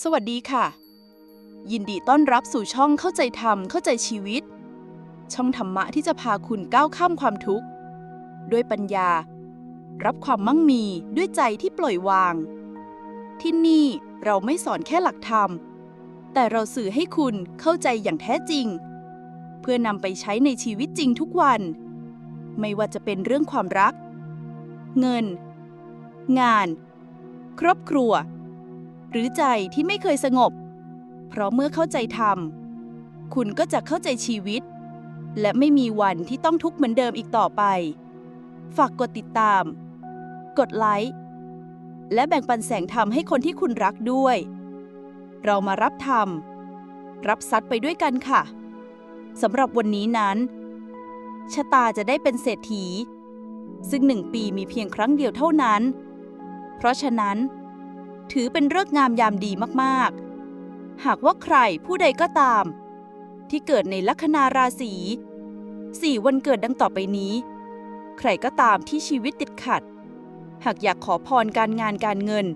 สวัสดีค่ะ ยินดีต้อนรับสู่ช่องเข้าใจธรรมเข้าใจชีวิต ช่องธรรมะที่จะพาคุณก้าวข้ามความทุกข์ ด้วยปัญญา รับความมั่งมีด้วยใจที่ปล่อยวาง ที่นี่เราไม่สอนแค่หลักธรรม แต่เราสื่อให้คุณเข้าใจอย่างแท้จริง เพื่อนำไปใช้ในชีวิตจริงทุกวัน ไม่ว่าจะเป็นเรื่องความรัก เงิน งาน ครอบครัว หรือใจที่ไม่เคยสงบ เพราะเมื่อเข้าใจธรรม คุณก็จะเข้าใจชีวิต และไม่มีวันที่ต้องทุกข์เหมือนเดิมอีกต่อไป ฝากกดติดตาม กดไลค์ และแบ่งปันแสงธรรมให้คนที่คุณรักด้วย เรามารับธรรม รับซัดไปด้วยกันค่ะสำหรับวันนี้นั้น ชะตาจะได้เป็นเศรษฐี ซึ่งหนึ่งปีมีเพียงครั้งเดียวเท่านั้น เพราะฉะนั้น ถือเป็นเลิกงามยามดีมากๆ หากว่าใครผู้ใดก็ตาม ที่เกิดในลัคนาราศีสี่วันเกิดดังต่อไปนี้ ใครก็ตามที่ชีวิตติดขัด หากอยากขอพรการงานการเงิน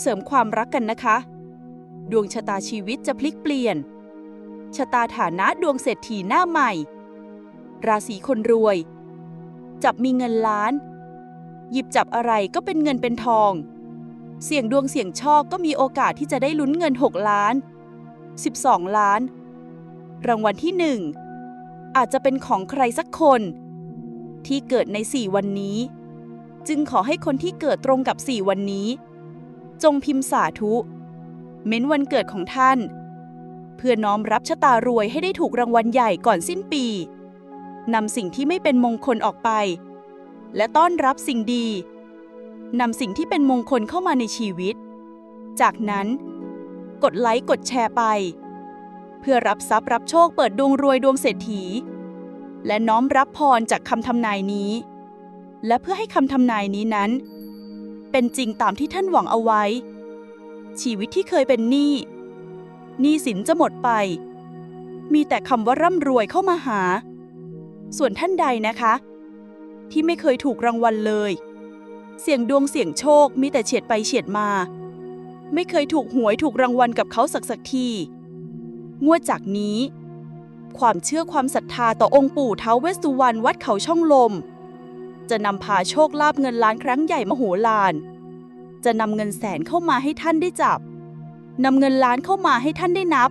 เสริมความรักกันนะคะ ดวงชะตาชีวิตจะพลิกเปลี่ยน ชะตาฐานะดวงเศรษฐีหน้าใหม่ ราศีคนรวย จับมีเงินล้าน หยิบจับอะไรก็เป็นเงินเป็นทอง เสี่ยงดวงเสี่ยงโชคก็มีโอกาสที่จะได้ลุ้นเงิน 6 ล้าน 12 ล้าน รางวัลที่ 1 อาจจะเป็นของใครสักคน ที่เกิดใน 4 วันนี้ จึงขอให้คนที่เกิดตรงกับ 4 วันนี้ จงพิมพ์สาธุ เม้นวันเกิดของท่าน เพื่อน้อมรับชะตารวยให้ได้ถูกรางวัลใหญ่ก่อนสิ้นปีนำสิ่งที่ไม่เป็นมงคลออกไป และต้อนรับสิ่งดี นำสิ่งที่เป็นมงคลเข้ามาในชีวิต จากนั้น กดไลค์กดแชร์ไป เพื่อรับทรัพย์รับโชคเปิดดวงรวยดวงเศรษฐี และน้อมรับพรจากคำทำนายนี้ และเพื่อให้คำทำนายนี้นั้น เป็นจริงตามที่ท่านหวังเอาไว้ ชีวิตที่เคยเป็นหนี้หนี้สินจะหมดไป มีแต่คำว่าร่ำรวยเข้ามาหา ส่วนท่านใดนะคะ ที่ไม่เคยถูกรางวัลเลย เสี่ยงดวงเสี่ยงโชคมีแต่เฉียดไปเฉียดมา ไม่เคยถูกหวยถูกรางวัลกับเขาสักสักที งวดจากนี้ ความเชื่อความศรัทธาต่อองค์ปู่เท้าวเวสสุวรรณวัดเขาช่องลม จะนำพาโชคลาภเงินล้านครั้งใหญ่มโหฬาร จะนำเงินแสนเข้ามาให้ท่านได้จับ นำเงินล้านเข้ามาให้ท่านได้นับ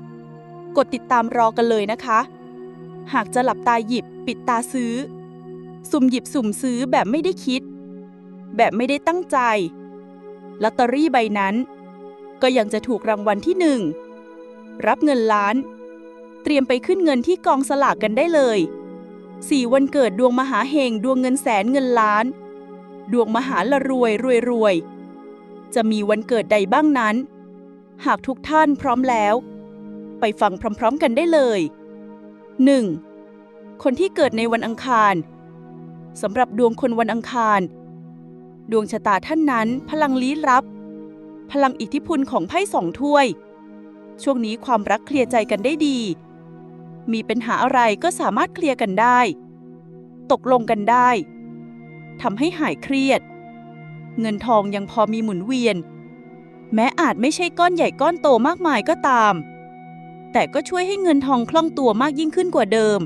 กดติดตามรอกันเลยนะคะ หากจะหลับตาหยิบปิดตาซื้อ สุ่มหยิบสุ่มซื้อแบบไม่ได้คิด แบบไม่ได้ตั้งใจ ลอตเตอรี่ใบนั้น ก็ยังจะถูกรางวัลที่หนึ่ง รับเงินล้าน เตรียมไปขึ้นเงินที่กองสลากกันได้เลยสี่วันเกิดดวงมหาเฮงดวงเงินแสนเงินล้าน ดวงมหาละรวยรวยรวย จะมีวันเกิดใดบ้างนั้น หากทุกท่านพร้อมแล้ว ไปฟังพร้อม ๆ กันได้เลย 1. คนที่เกิดในวันอังคารสำหรับดวงคนวันอังคาร ดวงชะตาท่านนั้นพลังลี้ลับ พลังอิทธิพลของไพ่สองถ้วย ช่วงนี้ความรักเคลียร์ใจกันได้ดี มีปัญหาอะไรก็สามารถเคลียร์กันได้ ตกลงกันได้ทำให้หายเครียด เงินทองยังพอมีหมุนเวียน แม้อาจไม่ใช่ก้อนใหญ่ก้อนโตมากมายก็ตาม แต่ก็ช่วยให้เงินทองคล่องตัวมากยิ่งขึ้นกว่าเดิม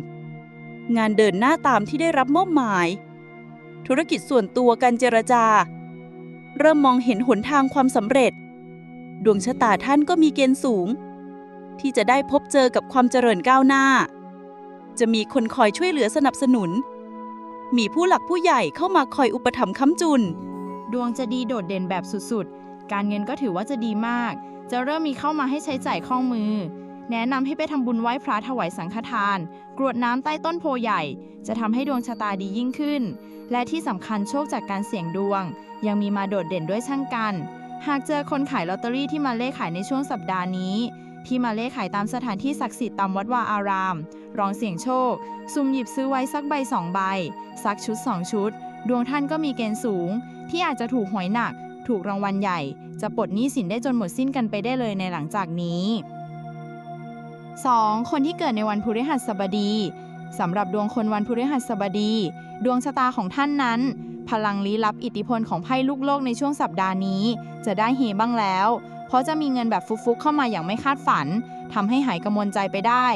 งานเดินหน้าตามที่ได้รับมอบหมาย ธุรกิจส่วนตัวการเจรจา เริ่มมองเห็นหนทางความสำเร็จ ดวงชะตาท่านก็มีเกณฑ์สูง ที่จะได้พบเจอกับความเจริญก้าวหน้า จะมีคนคอยช่วยเหลือสนับสนุน มีผู้หลักผู้ใหญ่เข้ามาคอยอุปถัมภ์ค้ำจุน ดวงจะดีโดดเด่นแบบสุดๆ การเงินก็ถือว่าจะดีมาก จะเริ่มมีเข้ามาให้ใช้จ่ายคล่องมือ แนะนำให้ไปทำบุญไหว้พระถวายสังฆทาน กรวดน้ำใต้ต้นโพใหญ่ จะทำให้ดวงชะตาดียิ่งขึ้น และที่สำคัญโชคจากการเสี่ยงดวง ยังมีมาโดดเด่นด้วยช่างกัน หากเจอคนขายลอตเตอรี่ที่มาเล่ขายในช่วงสัปดาห์นี้ ที่มาเล่ขายตามสถานที่ศักดิ์สิทธิ์ตามวัดวาอาราม รองเสี่ยงโชคสุ่มหยิบซื้อไว้สักใบสองใบ สักชุดสองชุด ดวงท่านก็มีเกณฑ์สูง ที่อาจจะถูกหวยหนัก ถูกรางวัลใหญ่ จะปลดหนี้สินได้จนหมดสิ้นกันไปได้เลยในหลังจากนี้ 2. คนที่เกิดในวันพฤหัสบดีสำหรับดวงคนวันพฤหัสบดี ดวงชะตาของท่านนั้น พลังลี้ลับอิทธิพลของไพ่ลูกโลกในช่วงสัปดาห์นี้ จะได้เฮบ้างแล้ว เพราะจะมีเงินแบบฟุกๆเข้ามาอย่างไม่คาดฝันทำให้หายกังวลใจไปได้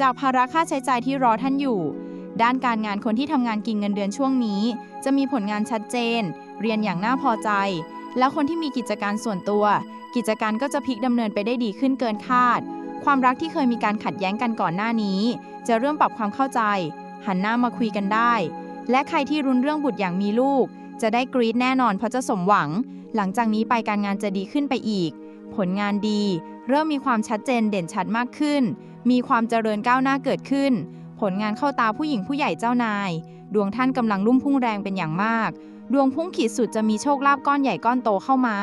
จากภาระค่าใช้จ่ายที่รอท่านอยู่ ด้านการงานคนที่ทำงานกินเงินเดือนช่วงนี้ จะมีผลงานชัดเจน เรียนอย่างน่าพอใจ แล้วคนที่มีกิจการส่วนตัว กิจการก็จะพลิกดำเนินไปได้ดีขึ้นเกินคาด ความรักที่เคยมีการขัดแย้งกันก่อนหน้านี้ จะเริ่มปรับความเข้าใจ หันหน้ามาคุยกันได้ และใครที่รุนเรื่องบุตรอย่างมีลูก จะได้กรีดแน่นอนเพราะจะสมหวัง หลังจากนี้ไปการงานจะดีขึ้นไปอีก ผลงานดี เริ่มมีความชัดเจนเด่นชัดมากขึ้น มีความเจริญก้าวหน้าเกิดขึ้น ผลงานเข้าตาผู้หญิงผู้ใหญ่เจ้านาย ดวงท่านกำลังรุ่มพุ่งแรงเป็นอย่างมาก ดวงพุ่งขีดสุดจะมีโชคลาภก้อนใหญ่ก้อนโตเข้ามา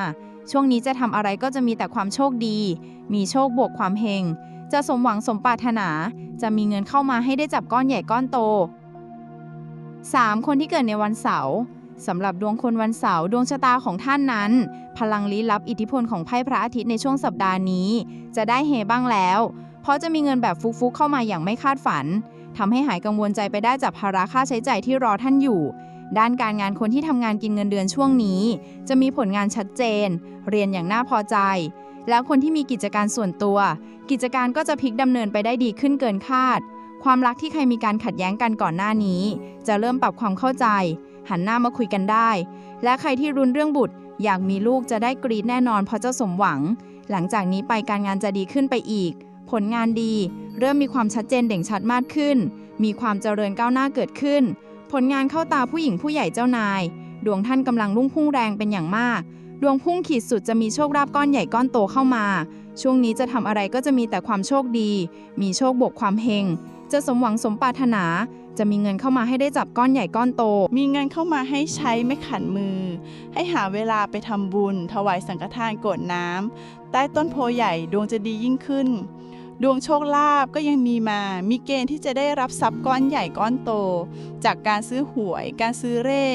ช่วงนี้จะทำอะไรก็จะมีแต่ความโชคดี มีโชคบวกความเฮง จะสมหวังสมปรารถนา จะมีเงินเข้ามาให้ได้จับก้อนใหญ่ก้อนโต 3. คนที่เกิดในวันเสาร์สำหรับดวงคนวันเสาร์ดวงชะตาของท่านนั้น พลังลี้ลับอิทธิพลของไพ่พระอาทิตย์ในช่วงสัปดาห์นี้ จะได้เฮบ้างแล้ว เพราะจะมีเงินแบบฟุกๆเข้ามาอย่างไม่คาดฝันทำให้หายกังวลใจไปได้จากภาระค่าใช้จ่ายที่รอท่านอยู่ ด้านการงานคนที่ทำงานกินเงินเดือนช่วงนี้ จะมีผลงานชัดเจน เรียนอย่างน่าพอใจ แล้วคนที่มีกิจการส่วนตัว กิจการก็จะพลิกดำเนินไปได้ดีขึ้นเกินคาด ความรักที่เคยมีการขัดแย้งกันก่อนหน้านี้ จะเริ่มปรับความเข้าใจ หันหน้ามาคุยกันได้ และใครที่รุนเรื่องบุตร อยากมีลูกจะได้กรีดแน่นอนเพราะเจ้าสมหวัง หลังจากนี้ไปการงานจะดีขึ้นไปอีก ผลงานดี เริ่มมีความชัดเจนเด่นชัดมากขึ้น มีความเจริญก้าวหน้าเกิดขึ้น ผลงานเข้าตาผู้หญิงผู้ใหญ่เจ้านาย ดวงท่านกำลังรุ่งพุ่งแรงเป็นอย่างมาก ดวงพุ่งขีดสุดจะมีโชคลาภก้อนใหญ่ก้อนโตเข้ามา ช่วงนี้จะทำอะไรก็จะมีแต่ความโชคดี มีโชคบวกความเฮง จะสมหวังสมปรารถนา จะมีเงินเข้ามาให้ได้จับก้อนใหญ่ก้อนโต มีเงินเข้ามาให้ใช้ไม่ขันมือ ให้หาเวลาไปทำบุญ ถวายสังฆทานกรวดน้ำใต้ต้นโพใหญ่ดวงจะดียิ่งขึ้น ดวงโชคลาภก็ยังมีมา มีเกณฑ์ที่จะได้รับทรัพย์ก้อนใหญ่ก้อนโต จากการซื้อหวย การซื้อเร่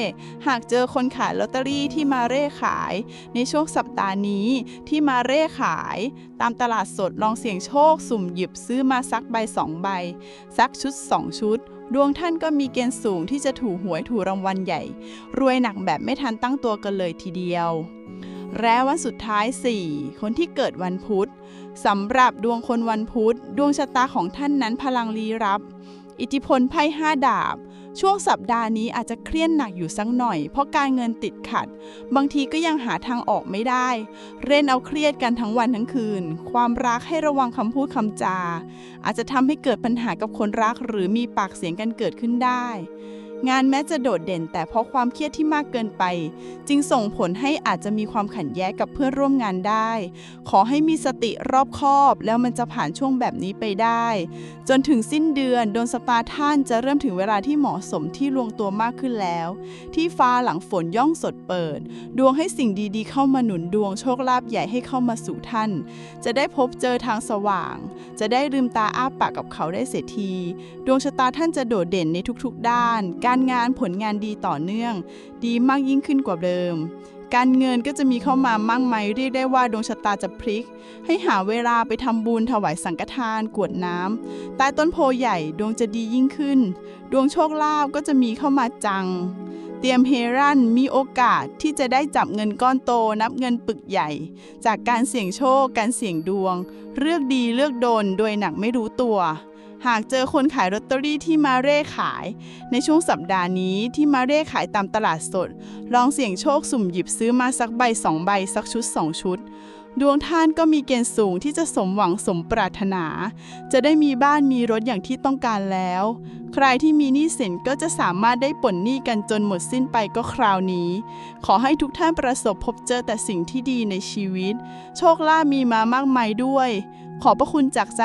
หากเจอคนขายลอตเตอรี่ที่มาเร่ขาย ในช่วงสัปดาห์นี้ที่มาเร่ขาย ตามตลาดสดลองเสี่ยงโชค สุ่มหยิบซื้อมาสักใบสองใบสักชุดสองชุดดวงท่านก็มีเกณฑ์สูงที่จะถูหวยถูรางวัลใหญ่ รวยหนักแบบไม่ทันตั้งตัวกันเลยทีเดียว และวันสุดท้าย 4 คนที่เกิดวันพุธ สำหรับดวงคนวันพุธ ดวงชะตาของท่านนั้นพลังลี้รับ อิทธิพลไพ่ห้าดาบ ช่วงสัปดาห์นี้อาจจะเครียดหนักอยู่สักหน่อย เพราะการเงินติดขัด บางทีก็ยังหาทางออกไม่ได้ เล่นเอาเครียดกันทั้งวันทั้งคืน ความรักให้ระวังคำพูดคำจา อาจจะทำให้เกิดปัญหากับคนรักหรือมีปากเสียงกันเกิดขึ้นได้ งานแม้จะโดดเด่น แต่เพราะความเครียดที่มากเกินไป จึงส่งผลให้อาจจะมีความขัดแย้งกับเพื่อนร่วมงานได้ ขอให้มีสติรอบคอบ แล้วมันจะผ่านช่วงแบบนี้ไปได้ จนถึงสิ้นเดือนดวงสตาร์ท่านจะเริ่มถึงเวลาที่เหมาะสมที่ลงตัวมากขึ้นแล้ว ที่ฟ้าหลังฝนย่องสดเปิด ดวงให้สิ่งดีๆ เข้ามาหนุนดวงโชคลาภใหญ่ให้เข้ามาสู่ท่าน จะได้พบเจอทางสว่าง จะได้ลืมตาอ้าปากกับเขาได้เสียที ดวงชะตาท่านจะโดดเด่นในทุกๆ ด้านกการงานผลงานดีต่อเนื่อง ดีมากยิ่งขึ้นกว่าเดิม การเงินก็จะมีเข้ามามากมายเรียกได้ว่าดวงชะตาจะพลิก ให้หาเวลาไปทำบุญถวายสังฆทานกวดน้ำใต้ต้นโพใหญ่ดวงจะดียิ่งขึ้น ดวงโชคลาภก็จะมีเข้ามาจังเตรียมเฮรันมีโอกาสที่จะได้จับเงินก้อนโตนับเงินปึกใหญ่ จากการเสี่ยงโชค การเสี่ยงดวง เลือกดีเลือกโดนโดยหนักไม่รู้ตัว หากเจอคนขายลอตเตอรี่ที่มาเร่ขาย ในช่วงสัปดาห์นี้ที่มาเร่ขายตามตลาดสด ลองเสี่ยงโชคสุ่มหยิบซื้อมาสักใบสองใบสักชุดสองชุด ดวงท่านก็มีเกณฑ์สูงที่จะสมหวังสมปรารถนา จะได้มีบ้านมีรถอย่างที่ต้องการแล้ว ใครที่มีหนี้สินก็จะสามารถได้ปลดหนี้กันจนหมดสิ้นไปก็คราวนี้ ขอให้ทุกท่านประสบพบเจอแต่สิ่งที่ดีในชีวิต โชคลาภมีมามากมายด้วย ขอพระคุณจากใจ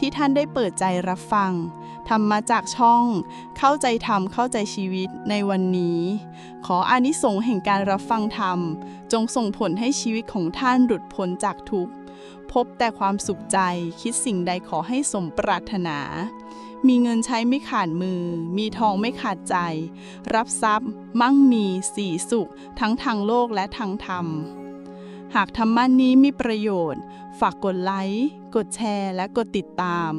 ที่ท่านได้เปิดใจรับฟังทำมาจากช่อง เข้าใจธรรมเข้าใจชีวิตในวันนี้ ขออานิสงส์แห่งการรับฟังธรรม จงส่งผลให้ชีวิตของท่านหลุดพ้นจากทุกข์ พบแต่ความสุขใจคิดสิ่งใดขอให้สมปรารถนา มีเงินใช้ไม่ขาดมือ มีทองไม่ขาดใจ รับทรัพย์ มั่งมีสีสุข ทั้งทางโลกและทางธรรมหากธรรมะนี้มีประโยชน์ ฝากกดไลค์ กดแชร์ และกดติดตาม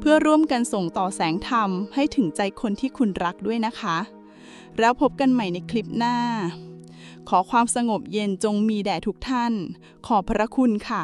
เพื่อร่วมกันส่งต่อแสงธรรมให้ถึงใจคนที่คุณรักด้วยนะคะ แล้วพบกันใหม่ในคลิปหน้า ขอความสงบเย็นจงมีแด่ทุกท่าน ขอบพระคุณค่ะ